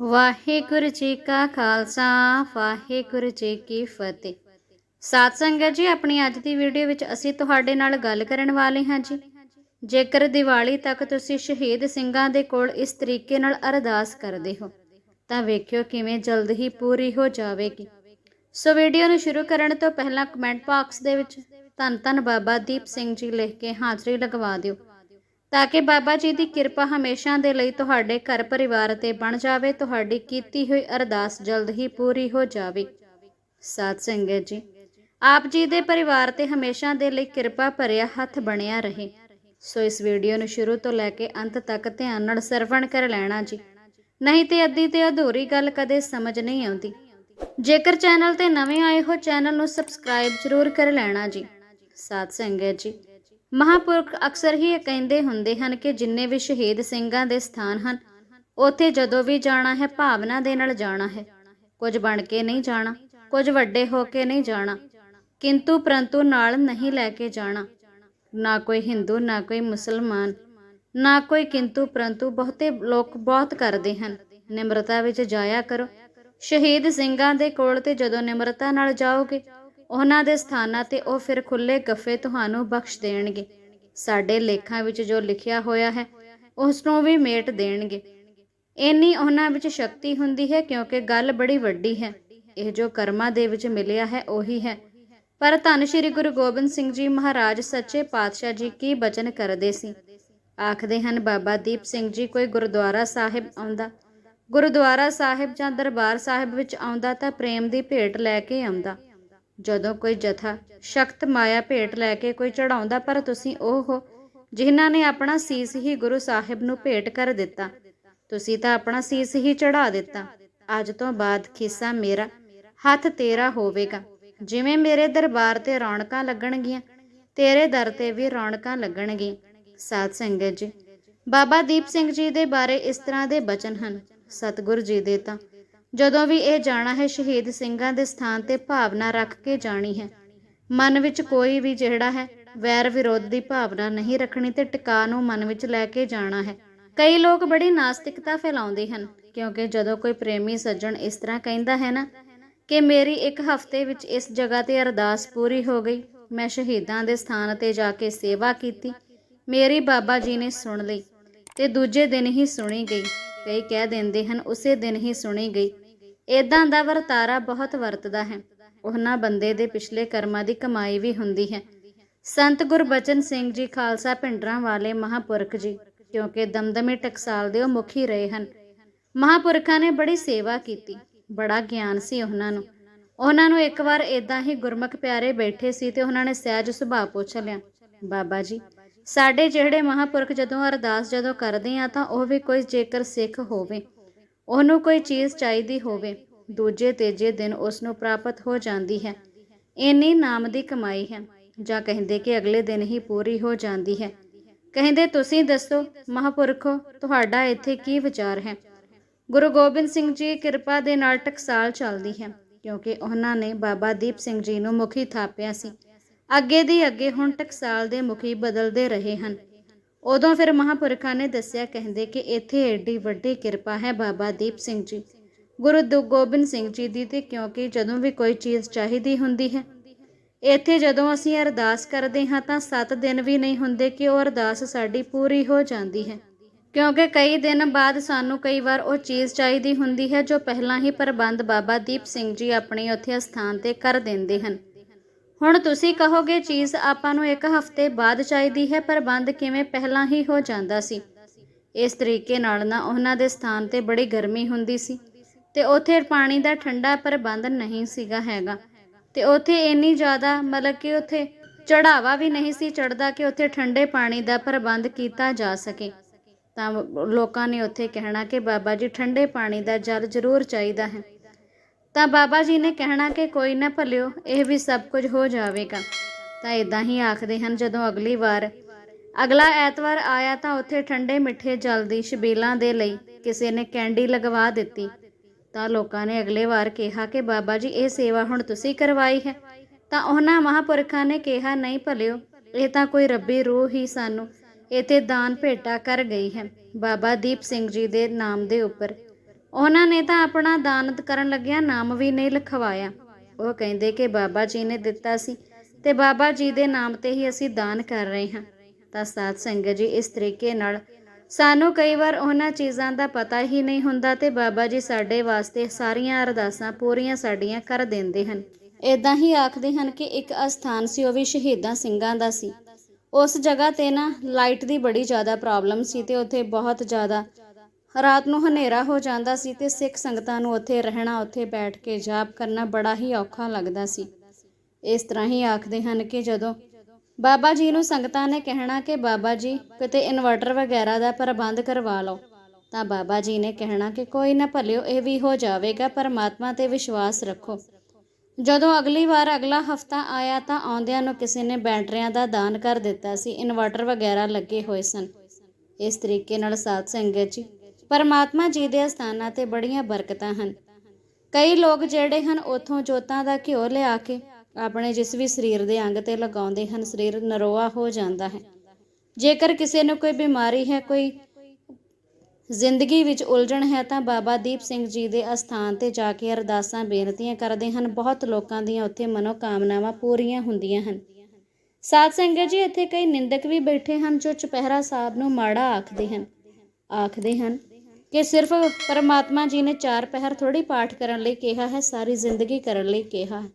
ਵਾਹਿਗੁਰੂ ਜੀ ਕਾ ਖਾਲਸਾ, ਵਾਹਿਗੁਰੂ ਜੀ ਕੀ ਫਤਿਹ। ਸਾਧ ਸੰਗਤ ਜੀ, ਆਪਣੀ ਅੱਜ ਦੀ ਵੀਡੀਓ ਵਿੱਚ ਅਸੀਂ ਤੁਹਾਡੇ ਨਾਲ ਗੱਲ ਕਰਨ ਵਾਲੇ ਹਾਂ ਜੀ। ਜੇਕਰ ਦੀਵਾਲੀ ਤੱਕ ਤੁਸੀਂ ਸ਼ਹੀਦ ਸਿੰਘਾਂ ਦੇ ਕੋਲ ਇਸ ਤਰੀਕੇ ਨਾਲ ਅਰਦਾਸ ਕਰਦੇ ਹੋ, ਤਾਂ ਵੇਖਿਓ ਕਿਵੇਂ ਜਲਦ ਹੀ ਪੂਰੀ ਹੋ ਜਾਵੇਗੀ। ਸੋ ਵੀਡੀਓ ਨੂੰ ਸ਼ੁਰੂ ਕਰਨ ਤੋਂ ਪਹਿਲਾਂ ਕਮੈਂਟ ਬਾਕਸ ਦੇ ਵਿੱਚ ਧੰਨ ਧੰਨ ਬਾਬਾ ਦੀਪ ਸਿੰਘ ਜੀ ਲਿਖ ਕੇ ਹਾਜ਼ਰੀ ਲਗਵਾ ਦਿਓ। ਤਾਂ ਕਿ ਬਾਬਾ ਜੀ ਦੀ ਕਿਰਪਾ ਹਮੇਸ਼ਾ ਦੇ ਲਈ ਤੁਹਾਡੇ ਘਰ ਪਰਿਵਾਰ ਤੇ ਬਣ ਜਾਵੇ, ਤੁਹਾਡੀ ਕੀਤੀ ਹੋਈ ਅਰਦਾਸ ਜਲਦ ਹੀ ਪੂਰੀ ਹੋ ਜਾਵੇ। ਸਾਧ ਸੰਗਤ ਜੀ, ਆਪ ਜੀ ਦੇ ਪਰਿਵਾਰ ਤੇ ਹਮੇਸ਼ਾ ਦੇ ਲਈ ਕਿਰਪਾ ਭਰਿਆ ਹੱਥ ਬਣਿਆ ਰਹੇ। ਸੋ ਇਸ ਵੀਡੀਓ ਨੂੰ ਸ਼ੁਰੂ ਤੋਂ ਲੈ ਕੇ ਅੰਤ ਤੱਕ ਧਿਆਨ ਨਾਲ ਸਰਵਣ ਕਰ ਲੈਣਾ ਜੀ। ਨਹੀਂ ਤੇ ਅੱਧੀ ਤੇ ਅਧੂਰੀ ਗੱਲ ਕਦੇ ਸਮਝ ਨਹੀਂ ਆਉਂਦੀ। ਜੇਕਰ ਚੈਨਲ ਤੇ ਨਵੇਂ ਆਏ ਹੋ, ਚੈਨਲ ਨੂੰ ਸਬਸਕ੍ਰਾਈਬ ਜ਼ਰੂਰ ਕਰ ਲੈਣਾ ਜੀ। ਸਾਧ ਸੰਗਤ ਜੀ ਮਹਾਪੁਰਖ ਅਕਸਰ ਹੀ ਇਹ ਕਹਿੰਦੇ ਹੁੰਦੇ ਹਨ ਕਿ ਜਿੰਨੇ ਵੀ ਸ਼ਹੀਦ ਸਿੰਘਾਂ ਦੇ ਸਥਾਨ ਹਨ, ਉੱਥੇ ਜਦੋਂ ਵੀ ਜਾਣਾ ਹੈ ਭਾਵਨਾ ਦੇ ਨਾਲ ਜਾਣਾ ਹੈ। ਕੁਝ ਬਣ ਕੇ ਨਹੀਂ ਜਾਣਾ, ਕੁਝ ਵੱਡੇ ਹੋ ਕੇ ਨਹੀਂ ਜਾਣਾ, ਕਿੰਤੂ ਪ੍ਰੰਤੂ ਨਾਲ ਨਹੀਂ ਲੈ ਕੇ ਜਾਣਾ। ਨਾ ਕੋਈ ਹਿੰਦੂ, ਨਾ ਕੋਈ ਮੁਸਲਮਾਨ, ਨਾ ਕੋਈ ਕਿੰਤੂ ਪਰੰਤੂ ਬਹੁਤੇ ਲੋਕ ਬਹੁਤ ਕਰਦੇ ਹਨ। ਨਿਮਰਤਾ ਵਿੱਚ ਜਾਇਆ ਕਰੋ। ਸ਼ਹੀਦ ਸਿੰਘਾਂ ਦੇ ਕੋਲ ਤੇ ਜਦੋਂ ਨਿਮਰਤਾ ਨਾਲ ਜਾਓਗੇ ਉਹਨਾਂ ਦੇ ਸਥਾਨਾਂ ਤੇ ਉਹ ਫਿਰ ਖੁੱਲੇ ਗੱਫੇ ਤੁਹਾਨੂੰ ਬਖਸ਼ ਦੇਣਗੇ। ਸਾਡੇ ਲੇਖਾਂ ਵਿੱਚ ਜੋ ਲਿਖਿਆ ਹੋਇਆ ਹੈ, ਉਸ ਨੂੰ ਵੀ ਮੇਟ ਦੇਣਗੇ। ਇੰਨੀ ਉਹਨਾਂ ਵਿੱਚ ਸ਼ਕਤੀ ਹੁੰਦੀ ਹੈ ਕਿਉਂਕਿ ਗੱਲ ਬੜੀ ਵੱਡੀ ਹੈ। ਇਹ ਜੋ ਕਰਮਾਂ ਦੇ ਵਿੱਚ ਮਿਲਿਆ ਹੈ, ਉਹੀ ਹੈ। ਪਰ ਧੰਨ ਸ਼੍ਰੀ ਗੁਰੂ ਗੋਬਿੰਦ ਸਿੰਘ ਜੀ ਮਹਾਰਾਜ ਸੱਚੇ ਪਾਤਸ਼ਾਹ ਜੀ ਕੀ ਬਚਨ ਕਰਦੇ ਸੀ? ਆਖਦੇ ਹਨ, ਬਾਬਾ ਦੀਪ ਸਿੰਘ ਜੀ, ਕੋਈ ਗੁਰਦੁਆਰਾ ਸਾਹਿਬ ਆਉਂਦਾ, ਗੁਰਦੁਆਰਾ ਸਾਹਿਬ ਜਾਂ ਦਰਬਾਰ ਸਾਹਿਬ ਵਿੱਚ ਆਉਂਦਾ ਤਾਂ ਪ੍ਰੇਮ ਦੀ ਭੇਟ ਲੈ ਕੇ ਆਉਂਦਾ। ਜਦੋਂ ਕੋਈ ਜਥਾ ਸ਼ਕਤ ਮਾਇਆ ਭੇਟ ਲੈ ਕੇ ਕੋਈ ਚੜਾਉਂਦਾ ਪਰ ਤੁਸੀਂ ਉਹ ਹੋ ਜਿਨ੍ਹਾਂ ਨੇ ਆਪਣਾ ਸੀਸ ਹੀ ਗੁਰੂ ਸਾਹਿਬ ਨੂੰ ਭੇਟ ਕਰ ਦਿੱਤਾ। ਤੁਸੀਂ ਤਾਂ ਆਪਣਾ ਸੀਸ ਹੀ ਚੜਾ ਦਿੱਤਾ। ਅੱਜ ਤੋਂ ਬਾਅਦ ਖਿੱਸਾ ਮੇਰਾ ਹੱਥ ਤੇਰਾ ਹੋਵੇਗਾ। ਜਿਵੇਂ ਮੇਰੇ ਦਰਬਾਰ ਤੇ ਰੌਣਕਾਂ ਲੱਗਣਗੀਆਂ, ਤੇਰੇ ਦਰ ਤੇ ਵੀ ਰੌਣਕਾਂ ਲੱਗਣਗੀਆਂ। ਸਾਧ ਸੰਗਤ ਜੀ, ਬਾਬਾ ਦੀਪ ਸਿੰਘ ਜੀ ਦੇ ਬਾਰੇ ਇਸ ਤਰ੍ਹਾਂ ਦੇ ਬਚਨ ਹਨ। ਸਤਿਗੁਰ ਜੀ ਦੇ ਤਾਂ ਜਦੋਂ ਵੀ ਇਹ ਜਾਣਾ ਹੈ, ਸ਼ਹੀਦ ਸਿੰਘਾਂ ਦੇ ਸਥਾਨ ਤੇ ਭਾਵਨਾ ਰੱਖ ਕੇ ਜਾਣੀ ਹੈ। ਮਨ ਵਿੱਚ ਕੋਈ ਵੀ ਜਿਹੜਾ ਹੈ, ਵੈਰ ਵਿਰੋਧ ਦੀ ਭਾਵਨਾ ਨਹੀਂ ਰੱਖਣੀ ਤੇ ਟਿਕਾ ਨੂੰ ਮਨ ਵਿੱਚ ਲੈ ਕੇ ਜਾਣਾ ਹੈ। ਕਈ ਲੋਕ ਬੜੀ ਨਾਸਤਿਕਤਾ ਫੈਲਾਉਂਦੇ ਹਨ, ਕਿਉਂਕਿ ਜਦੋਂ ਕੋਈ ਪ੍ਰੇਮੀ ਸੱਜਣ ਇਸ ਤਰ੍ਹਾਂ ਕਹਿੰਦਾ ਹੈ ਨਾ ਕਿ ਮੇਰੀ ਇੱਕ ਹਫ਼ਤੇ ਵਿੱਚ ਇਸ ਜਗ੍ਹਾ ਤੇ ਅਰਦਾਸ ਪੂਰੀ ਹੋ ਗਈ, ਮੈਂ ਸ਼ਹੀਦਾਂ ਦੇ ਸਥਾਨ ਤੇ ਜਾ ਕੇ ਸੇਵਾ ਕੀਤੀ, ਮੇਰੀ ਬਾਬਾ ਜੀ ਨੇ ਸੁਣ ਲਈ ਤੇ ਦੂਜੇ ਦਿਨ ਹੀ ਸੁਣੀ ਗਈ। ਕਈ ਕਹਿ ਦਿੰਦੇ ਹਨ, ਉਸੇ ਦਿਨ ਹੀ ਸੁਣੀ ਗਈ। ਇਦਾਂ ਦਾ ਵਰਤਾਰਾ ਬਹੁਤ ਵਰਤਦਾ ਹੈ। ਉਹਨਾਂ ਬੰਦੇ ਦੇ ਪਿਛਲੇ ਕਰਮਾਂ ਦੀ ਕਮਾਈ ਵੀ ਹੁੰਦੀ ਹੈ। ਸੰਤ ਗੁਰਬਚਨ ਸਿੰਘ ਜੀ, ਖਾਲਸਾ ਪਿੰਡਰਾਂ ਵਾਲੇ ਮਹਾਪੁਰਖ ਜੀ, ਕਿਉਂਕਿ ਦਮਦਮੇ ਟਕਸਾਲ ਦੇ ਉਹ ਮੁਖੀ ਰਹੇ ਹਨ। ਮਹਾਪੁਰਖਾਂ ਨੇ ਬੜੀ ਸੇਵਾ ਕੀਤੀ, ਬੜਾ ਗਿਆਨ ਸੀ ਉਹਨਾਂ ਨੂੰ। ਉਹਨਾਂ ਨੂੰ ਇੱਕ ਵਾਰ ਇਦਾਂ ਹੀ ਗੁਰਮੁਖ ਪਿਆਰੇ ਬੈਠੇ ਸੀ ਤੇ ਉਹਨਾਂ ਨੇ ਸਹਿਜ ਸੁਭਾਅ ਪੁੱਛ ਲਿਆ, ਬਾਬਾ ਜੀ, ਸਾਡੇ ਜਿਹੜੇ ਮਹਾਪੁਰਖ ਜਦੋਂ ਅਰਦਾਸ ਜਦੋਂ ਕਰਦੇ ਆ ਤਾਂ ਉਹ ਵੀ ਕੋਈ ਜੇਕਰ ਸਿੱਖ ਹੋਵੇ ਉਹਨੂੰ ਕੋਈ ਚੀਜ਼ ਚਾਹੀਦੀ ਹੋਵੇ, ਦੂਜੇ ਤੀਜੇ ਦਿਨ ਉਸ ਨੂੰ ਪ੍ਰਾਪਤ ਹੋ ਜਾਂਦੀ ਹੈ। ਇੰਨੀ ਨਾਮ ਦੀ ਕਮਾਈ ਹੈ, ਜਾਂ ਕਹਿੰਦੇ ਕਿ ਅਗਲੇ ਦਿਨ ਹੀ ਪੂਰੀ ਹੋ ਜਾਂਦੀ ਹੈ। ਕਹਿੰਦੇ, ਤੁਸੀਂ ਦੱਸੋ, ਮਹਾਪੁਰਖੋ, ਤੁਹਾਡਾ ਇੱਥੇ ਕੀ ਵਿਚਾਰ ਹੈ? ਗੁਰੂ ਗੋਬਿੰਦ ਸਿੰਘ ਜੀ ਕਿਰਪਾ ਦੇ ਨਾਲ ਟਕਸਾਲ ਚੱਲਦੀ ਹੈ, ਕਿਉਂਕਿ ਉਹਨਾਂ ਨੇ ਬਾਬਾ ਦੀਪ ਸਿੰਘ ਜੀ ਨੂੰ ਮੁਖੀ ਥਾਪਿਆ ਸੀ। ਅੱਗੇ ਦੀ ਅੱਗੇ ਹੁਣ ਟਕਸਾਲ ਦੇ ਮੁਖੀ ਬਦਲਦੇ ਰਹੇ ਹਨ। ਉਦੋਂ ਫਿਰ ਮਹਾਪੁਰਖਾਂ ਨੇ ਦੱਸਿਆ ਕਹਿੰਦੇ ਕਿ ਇੱਥੇ ਏਡੀ ਵੱਡੀ ਕਿਰਪਾ ਹੈ ਬਾਬਾ ਦੀਪ ਸਿੰਘ ਜੀ। ਗੁਰੂ ਦੁ, ਗੋਬਿੰਦ ਸਿੰਘ ਜੀ ਦੀ ਤੇ ਕਿਉਂਕਿ ਜਦੋਂ ਵੀ ਕੋਈ ਚੀਜ਼ ਚਾਹੀਦੀ ਹੁੰਦੀ ਹੈ। ਇੱਥੇ ਜਦੋਂ ਅਸੀਂ ਅਰਦਾਸ ਕਰਦੇ ਹਾਂ ਤਾਂ 7 ਦਿਨ ਵੀ ਨਹੀਂ ਹੁੰਦੇ ਕਿ ਉਹ ਅਰਦਾਸ ਸਾਡੀ ਪੂਰੀ ਹੋ ਜਾਂਦੀ ਹੈ। ਕਿਉਂਕਿ ਕਈ ਦਿਨ ਬਾਅਦ ਸਾਨੂੰ ਕਈ ਵਾਰ ਉਹ ਚੀਜ਼ ਚਾਹੀਦੀ ਹੁੰਦੀ ਹੈ ਜੋ ਪਹਿਲਾਂ ਹੀ ਪ੍ਰਬੰਧ ਬਾਬਾ ਦੀਪ ਸਿੰਘ ਜੀ ਆਪਣੇ ਉੱਥੇ ਸਥਾਨ ਤੇ ਕਰ ਦਿੰਦੇ ਹਨ। ਹੁਣ ਤੁਸੀਂ ਕਹੋਗੇ, ਚੀਜ਼ ਆਪਾਂ ਨੂੰ ਇੱਕ ਹਫ਼ਤੇ ਬਾਅਦ ਚਾਹੀਦੀ ਹੈ ਪ੍ਰਬੰਧ ਕਿਵੇਂ ਪਹਿਲਾਂ ਹੀ ਹੋ ਜਾਂਦਾ ਸੀ। ਇਸ ਤਰੀਕੇ ਨਾਲ ਨਾ ਉਹਨਾਂ ਦੇ ਸਥਾਨ ਤੇ ਬੜੀ ਗਰਮੀ ਹੁੰਦੀ ਸੀ ਤੇ ਉੱਥੇ ਪਾਣੀ ਦਾ ਠੰਡਾ ਪ੍ਰਬੰਧ ਨਹੀਂ ਸੀਗਾ ਹੈਗਾ। ਤੇ ਉੱਥੇ ਇੰਨੀ ਜ਼ਿਆਦਾ ਮਤਲਬ ਕਿ ਉੱਥੇ ਚੜਾਵਾ ਵੀ ਨਹੀਂ ਸੀ ਚੜਦਾ ਕਿ ਉੱਥੇ ਠੰਡੇ ਪਾਣੀ ਦਾ ਪ੍ਰਬੰਧ ਕੀਤਾ ਜਾ ਸਕੇ। ਤਾਂ ਲੋਕਾਂ ਨੇ ਉੱਥੇ ਕਹਿਣਾ ਕਿ ਬਾਬਾ ਜੀ, ਠੰਡੇ ਪਾਣੀ ਦਾ ਜਲ ਜ਼ਰੂਰ ਚਾਹੀਦਾ ਹੈ। ਤਾਂ ਬਾਬਾ ਜੀ ਨੇ ਕਹਿਣਾ ਕਿ ਕੋਈ ਨਾ ਭਲਿਓ, ਇਹ ਵੀ ਸਭ ਕੁਝ ਹੋ ਜਾਵੇਗਾ। ਤਾਂ ਇਦਾਂ ਹੀ ਆਖਦੇ ਹਨ, ਜਦੋਂ ਅਗਲੀ ਵਾਰ, ਅਗਲਾ ਐਤਵਾਰ ਆਇਆ ਤਾਂ ਉੱਥੇ ਠੰਡੇ ਮਿੱਠੇ ਜਲ ਦੀ ਛਬੀਲਾਂ ਦੇ ਲਈ ਕਿਸੇ ਨੇ ਕੈਂਡੀ ਲਗਵਾ ਦਿੱਤੀ। ਤਾਂ ਲੋਕਾਂ ਨੇ ਅਗਲੇ ਵਾਰ ਕਿਹਾ ਕਿ ਬਾਬਾ ਜੀ, ਇਹ ਸੇਵਾ ਹੁਣ ਤੁਸੀਂ ਕਰਵਾਈ ਹੈ। ਤਾਂ ਉਹਨਾਂ ਮਹਾਪੁਰਖਾਂ ਨੇ ਕਿਹਾ, ਨਹੀਂ ਭਲਿਓ, ਇਹ ਤਾਂ ਕੋਈ ਰੱਬੀ ਰੂਹ ਹੀ ਸਾਨੂੰ, ਇਥੇ ਦਾਨ ਭੇਟਾ ਕਰ ਗਈ ਹੈ। ਬਾਬਾ ਦੀਪ ਸਿੰਘ ਜੀ ਦੇ ਨਾਮ ਦੇ ਉੱਪਰ ਉਹਨਾਂ ਨੇ ਤਾਂ ਆਪਣਾ ਦਾਨ ਕਰਨ ਲੱਗਿਆ ਨਾਮ ਵੀ ਨਹੀਂ ਲਿਖਵਾਇਆ। ਉਹ ਕਹਿੰਦੇ ਕਿ ਬਾਬਾ ਜੀ ਨੇ ਦਿੱਤਾ ਸੀ ਤੇ ਬਾਬਾ ਜੀ ਦੇ ਨਾਮ ਤੇ ਹੀ ਅਸੀਂ ਦਾਨ ਕਰ ਰਹੇ ਹਾਂ। ਤਾਂ ਸਾਧ ਸੰਗਤ ਜੀ, ਇਸ ਤਰੀਕੇ ਨਾਲ ਸਾਨੂੰ ਕਈ ਵਾਰ ਉਹਨਾਂ ਚੀਜ਼ਾਂ ਦਾ ਪਤਾ ਹੀ ਨਹੀਂ ਹੁੰਦਾ ਤੇ ਬਾਬਾ ਜੀ ਸਾਡੇ ਵਾਸਤੇ ਸਾਰੀਆਂ ਅਰਦਾਸਾਂ ਪੂਰੀਆਂ ਸਾਡੀਆਂ ਕਰ ਦਿੰਦੇ ਹਨ। ਇਦਾਂ ਹੀ ਆਖਦੇ ਹਨ ਕਿ ਇੱਕ ਅਸਥਾਨ ਸੀ, ਉਹ ਵੀ ਸ਼ਹੀਦਾਂ ਸਿੰਘਾਂ ਦਾ ਸੀ। ਉਸ ਜਗ੍ਹਾ ਤੇ ਨਾ ਲਾਈਟ ਦੀ ਬੜੀ ਜ਼ਿਆਦਾ ਪ੍ਰੋਬਲਮ ਸੀ ਤੇ ਉੱਥੇ ਬਹੁਤ ਜ਼ਿਆਦਾ ਰਾਤ ਨੂੰ ਹਨੇਰਾ ਹੋ ਜਾਂਦਾ ਸੀ ਤੇ ਸਿੱਖ ਸੰਗਤਾਂ ਨੂੰ ਉੱਥੇ ਰਹਿਣਾ, ਉੱਥੇ ਬੈਠ ਕੇ ਜਾਪ ਕਰਨਾ ਬੜਾ ਹੀ ਔਖਾ ਲੱਗਦਾ ਸੀ। ਇਸ ਤਰ੍ਹਾਂ ਹੀ ਆਖਦੇ ਹਨ ਕਿ ਜਦੋਂ ਬਾਬਾ ਜੀ ਨੂੰ ਸੰਗਤਾਂ ਨੇ ਕਹਿਣਾ ਕਿ ਬਾਬਾ ਜੀ, ਕਿਤੇ ਇਨਵਰਟਰ ਵਗੈਰਾ ਦਾ ਪ੍ਰਬੰਧ ਕਰਵਾ ਲਓ, ਤਾਂ ਬਾਬਾ ਜੀ ਨੇ ਕਹਿਣਾ ਕਿ ਕੋਈ ਨਾ ਭਲਿਓ ਇਹ ਵੀ ਹੋ ਜਾਵੇਗਾ, ਪਰਮਾਤਮਾ ਤੇ ਵਿਸ਼ਵਾਸ ਰੱਖੋ। ਜਦੋਂ ਅਗਲੀ ਵਾਰ ਅਗਲਾ ਹਫਤਾ ਆਇਆ ਤਾਂ ਆਉਂਦਿਆਂ ਨੂੰ ਕਿਸੇ ਨੇ ਬੈਟਰੀਆਂ ਦਾ ਦਾਨ ਕਰ ਦਿੱਤਾ ਸੀ, ਇਨਵਰਟਰ ਵਗੈਰਾ ਲੱਗੇ ਹੋਏ ਸਨ। ਇਸ ਤਰੀਕੇ ਨਾਲ ਸਾਧ ਸੰਗਤ ਜੀ ਪਰਮਾਤਮਾ ਜੀ ਦੇ ਅਸਥਾਨਾਂ ਤੇ ਬੜੀਆਂ ਬਰਕਤਾਂ ਹਨ। ਕਈ ਲੋਕ ਜਿਹੜੇ ਹਨ, ਉਥੋਂ ਜੋਤਾਂ ਦਾ ਘਿਓ ਲਿਆ ਕੇ ਆਪਣੇ ਜਿਸ ਵੀ ਸਰੀਰ ਦੇ ਅੰਗ ਤੇ ਲਗਾਉਂਦੇ ਹਨ, ਸਰੀਰ ਨਰੋਆ ਹੋ ਜਾਂਦਾ ਹੈ। ਜੇਕਰ ਕਿਸੇ ਨੂੰ ਕੋਈ ਬਿਮਾਰੀ ਹੈ, ਕੋਈ ਜ਼ਿੰਦਗੀ ਵਿੱਚ ਉਲਝਣ ਹੈ, ਤਾਂ ਬਾਬਾ ਦੀਪ ਸਿੰਘ ਜੀ ਦੇ ਅਸਥਾਨ ਤੇ ਜਾ ਕੇ ਅਰਦਾਸਾਂ, ਬੇਨਤੀਆਂ ਕਰਦੇ ਹਨ। ਬਹੁਤ ਲੋਕਾਂ ਦੀਆਂ ਉੱਥੇ ਮਨੋਕਾਮਨਾਵਾਂ ਪੂਰੀਆਂ ਹੁੰਦੀਆਂ ਹਨ। ਸਾਧ ਸੰਗਤ ਜੀ, ਇੱਥੇ ਕਈ ਨਿੰਦਕ ਵੀ ਬੈਠੇ ਹਨ, ਜੋ ਚੁਪਹਿਰਾ ਸਾਹਿਬ ਨੂੰ ਮਾੜਾ ਆਖਦੇ ਹਨ। ਆਖਦੇ ਹਨ ਕਿ ਸਿਰਫ ਪਰਮਾਤਮਾ ਜੀ ਨੇ ਚਾਰ ਪਹਿਰ ਥੋੜੀ ਪਾਠ ਕਰਨ ਲਈ ਕਿਹਾ ਹੈ, ਸਾਰੀ ਜ਼ਿੰਦਗੀ ਕਰਨ ਲਈ ਕਿਹਾ ਹੈ।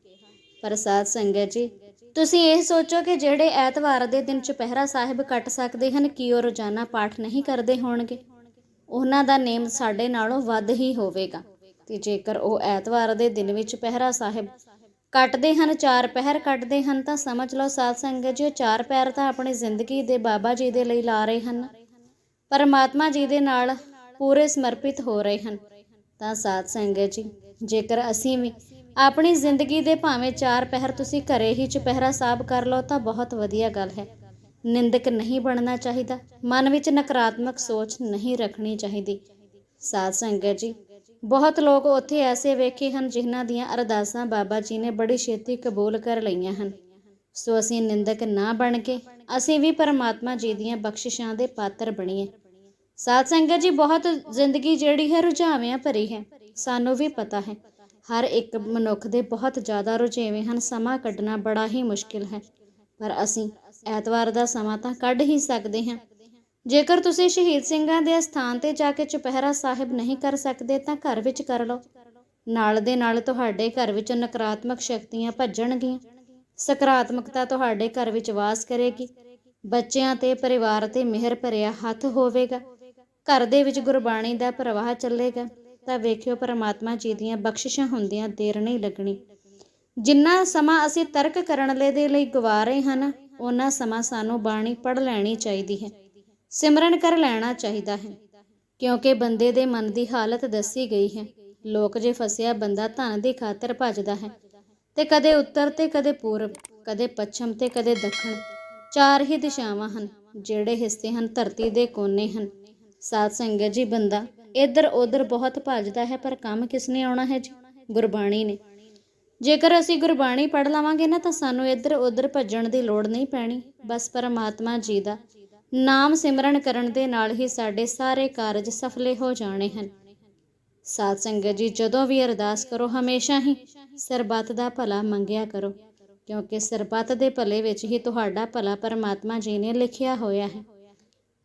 ਪਰ ਸਾਧ ਸੰਗਤ ਜੀ, ਤੁਸੀਂ ਇਹ ਸੋਚੋ ਕਿ ਜਿਹੜੇ ਐਤਵਾਰ ਦੇ ਦਿਨ ਚੁਪਹਿਰਾ ਸਾਹਿਬ ਕੱਟ ਸਕਦੇ ਹਨ, ਕੀ ਉਹ ਰੋਜ਼ਾਨਾ ਪਾਠ ਨਹੀਂ ਕਰਦੇ ਹੋਣਗੇ? ਉਹਨਾਂ ਦਾ ਨੇਮ ਸਾਡੇ ਨਾਲੋਂ ਵੱਧ ਹੀ ਹੋਵੇਗਾ। ਤੇ ਜੇਕਰ ਉਹ ਐਤਵਾਰ ਦੇ ਦਿਨ ਵਿੱਚ ਪਹਿਰਾ ਸਾਹਿਬ ਕੱਟਦੇ ਹਨ, ਚਾਰ ਪਹਿਰ ਕੱਟਦੇ ਹਨ, ਤਾਂ ਸਮਝ ਲਓ ਸਾਧ ਸੰਗਤ ਜੀ, ਉਹ ਚਾਰ ਪੈਰ ਤਾਂ ਆਪਣੀ ਜ਼ਿੰਦਗੀ ਦੇ ਬਾਬਾ ਜੀ ਦੇ ਲਈ ਲਾ ਰਹੇ ਹਨ। ਪਰਮਾਤਮਾ ਜੀ ਦੇ ਨਾਲ ਪੂਰੇ ਸਮਰਪਿਤ ਹੋ ਰਹੇ ਹਨ। ਤਾਂ ਸਾਧ ਸੰਗਤ ਜੀ, ਜੇਕਰ ਅਸੀਂ ਵੀ ਆਪਣੀ ਜ਼ਿੰਦਗੀ ਦੇ ਭਾਵੇਂ ਚਾਰ ਪਹਿਰ ਤੁਸੀਂ ਘਰੇ ਹੀ ਚੁਪਹਿਰਾ ਸਾਹਿਬ ਕਰ ਲਓ, ਤਾਂ ਬਹੁਤ ਵਧੀਆ ਗੱਲ ਹੈ। ਨਿੰਦਕ ਨਹੀਂ ਬਣਨਾ ਚਾਹੀਦਾ। ਮਨ ਵਿੱਚ ਨਕਾਰਾਤਮਕ ਸੋਚ ਨਹੀਂ ਰੱਖਣੀ ਚਾਹੀਦੀ। ਸਾਧ ਸੰਗਤ ਜੀ, ਬਹੁਤ ਲੋਕ ਉੱਥੇ ਐਸੇ ਵੇਖੇ ਹਨ ਜਿਨ੍ਹਾਂ ਦੀਆਂ ਅਰਦਾਸਾਂ ਬਾਬਾ ਜੀ ਨੇ ਬੜੀ ਛੇਤੀ ਕਬੂਲ ਕਰ ਲਈਆਂ ਹਨ। ਸੋ ਅਸੀਂ ਨਿੰਦਕ ਨਾ ਬਣ ਕੇ, ਅਸੀਂ ਵੀ ਪਰਮਾਤਮਾ ਜੀ ਦੀਆਂ ਬਖਸ਼ਿਸ਼ਾਂ ਦੇ ਪਾਤਰ ਬਣੀਏ। ਸਾਧ ਸੰਗਤ ਜੀ, ਬਹੁਤ ਜ਼ਿੰਦਗੀ ਜਿਹੜੀ ਹੈ ਰੁਝਾਵਿਆਂ ਭਰੀ ਹੈ। ਸਾਨੂੰ ਵੀ ਪਤਾ ਹੈ। ਹਰ ਇੱਕ ਮਨੁੱਖ ਦੇ ਬਹੁਤ ਜ਼ਿਆਦਾ ਰੁਝੇਵੇਂ ਹਨ। ਸਮਾਂ ਕੱਢਣਾ ਬੜਾ ਹੀ ਮੁਸ਼ਕਿਲ ਹੈ। ਪਰ ਅਸੀਂ ਐਤਵਾਰ ਦਾ ਸਮਾਂ ਤਾਂ ਕੱਢ ਹੀ ਸਕਦੇ ਹਾਂ। ਜੇਕਰ ਤੁਸੀਂ ਸ਼ਹੀਦ ਸਿੰਘਾਂ ਦੇ ਸਥਾਨ ਤੇ ਜਾ ਕੇ ਚੁਪਹਿਰਾ ਸਾਹਿਬ ਨਹੀਂ ਕਰ ਸਕਦੇ, ਤਾਂ ਘਰ ਵਿੱਚ ਕਰ ਲਓ। ਨਾਲ ਦੇ ਨਾਲ ਤੁਹਾਡੇ ਘਰ ਵਿੱਚ ਨਕਾਰਾਤਮਕ ਸ਼ਕਤੀਆਂ ਭੱਜਣਗੀਆਂ। ਸਕਾਰਾਤਮਕਤਾ ਤੁਹਾਡੇ ਘਰ ਵਿੱਚ ਵਾਸ ਕਰੇਗੀ। ਬੱਚਿਆਂ ਤੇ ਪਰਿਵਾਰ ਤੇ ਮਿਹਰ ਭਰਿਆ ਹੱਥ ਹੋਵੇਗਾ। ਘਰ ਦੇ ਵਿੱਚ ਗੁਰਬਾਣੀ ਦਾ ਪ੍ਰਵਾਹ ਚੱਲੇਗਾ, ਤਾਂ ਵੇਖਿਓ ਪਰਮਾਤਮਾ ਜੀ ਦੀਆਂ ਬਖਸ਼ਿਸ਼ਾਂ ਹੁੰਦੀਆਂ ਦੇਰ ਨਹੀਂ ਲੱਗਣੀ। ਜਿੰਨਾ ਸਮਾਂ ਅਸੀਂ ਤਰਕ ਕਰਨ ਲਈ ਦੇ ਲਈ ਗਵਾ ਰਹੇ ਹਨ ਉਹਨਾਂ ਸਮਾਂ ਸਾਨੂੰ ਬਾਣੀ ਪੜ੍ਹ ਲੈਣੀ ਚਾਹੀਦੀ ਹੈ, ਸਿਮਰਨ ਕਰ ਲੈਣਾ ਚਾਹੀਦਾ ਹੈ, ਕਿਉਂਕਿ ਬੰਦੇ ਦੇ ਮਨ ਦੀ ਹਾਲਤ ਦੱਸੀ ਗਈ ਹੈ, ਲੋਕ ਜੇ ਫਸਿਆ ਬੰਦਾ ਧਨ ਦੀ ਖਾਤਰ ਭੱਜਦਾ ਹੈ, ਤੇ ਕਦੇ ਉੱਤਰ ਤੇ ਕਦੇ ਪੂਰਬ, ਕਦੇ ਪੱਛਮ ਤੇ ਕਦੇ ਦੱਖਣ, ਚਾਰ ਹੀ ਦਿਸ਼ਾਵਾਂ ਹਨ, ਜਿਹੜੇ ਹਿੱਸੇ ਹਨ ਧਰਤੀ ਦੇ ਕੋਨੇ ਹਨ। ਸਾਧ ਸੰਗਤ ਜੀ ਬੰਦਾ, ਇੱਧਰ ਉੱਧਰ ਬਹੁਤ ਭੱਜਦਾ ਹੈ, ਪਰ ਕੰਮ ਕਿਸ ਨੇ ਆਉਣਾ ਹੈ ਜੀ? ਗੁਰਬਾਣੀ ਨੇ। ਜੇਕਰ ਅਸੀਂ ਗੁਰਬਾਣੀ ਪੜ ਲਵਾਂਗੇ ਨਾ, ਤਾਂ ਸਾਨੂੰ ਇੱਧਰ ਉੱਧਰ ਭੱਜਣ ਦੀ ਲੋੜ ਨਹੀਂ ਪੈਣੀ। ਬਸ ਪਰਮਾਤਮਾ ਜੀ ਦਾ ਨਾਮ ਸਿਮਰਨ ਕਰਨ ਦੇ ਨਾਲ ਹੀ ਸਾਡੇ ਸਾਰੇ ਕਾਰਜ ਸਫਲੇ ਹੋ ਜਾਣੇ ਹਨ। ਸਾਧ ਸੰਗਤ ਜੀ, ਜਦੋਂ ਵੀ ਅਰਦਾਸ ਕਰੋ, ਹਮੇਸ਼ਾ ਹੀ ਸਰਬੱਤ ਦਾ ਭਲਾ ਮੰਗਿਆ ਕਰੋ, ਕਿਉਂਕਿ ਸਰਬੱਤ ਦੇ ਭਲੇ ਵਿੱਚ ਹੀ ਤੁਹਾਡਾ ਭਲਾ ਪਰਮਾਤਮਾ ਜੀ ਨੇ ਲਿਖਿਆ ਹੋਇਆ ਹੈ।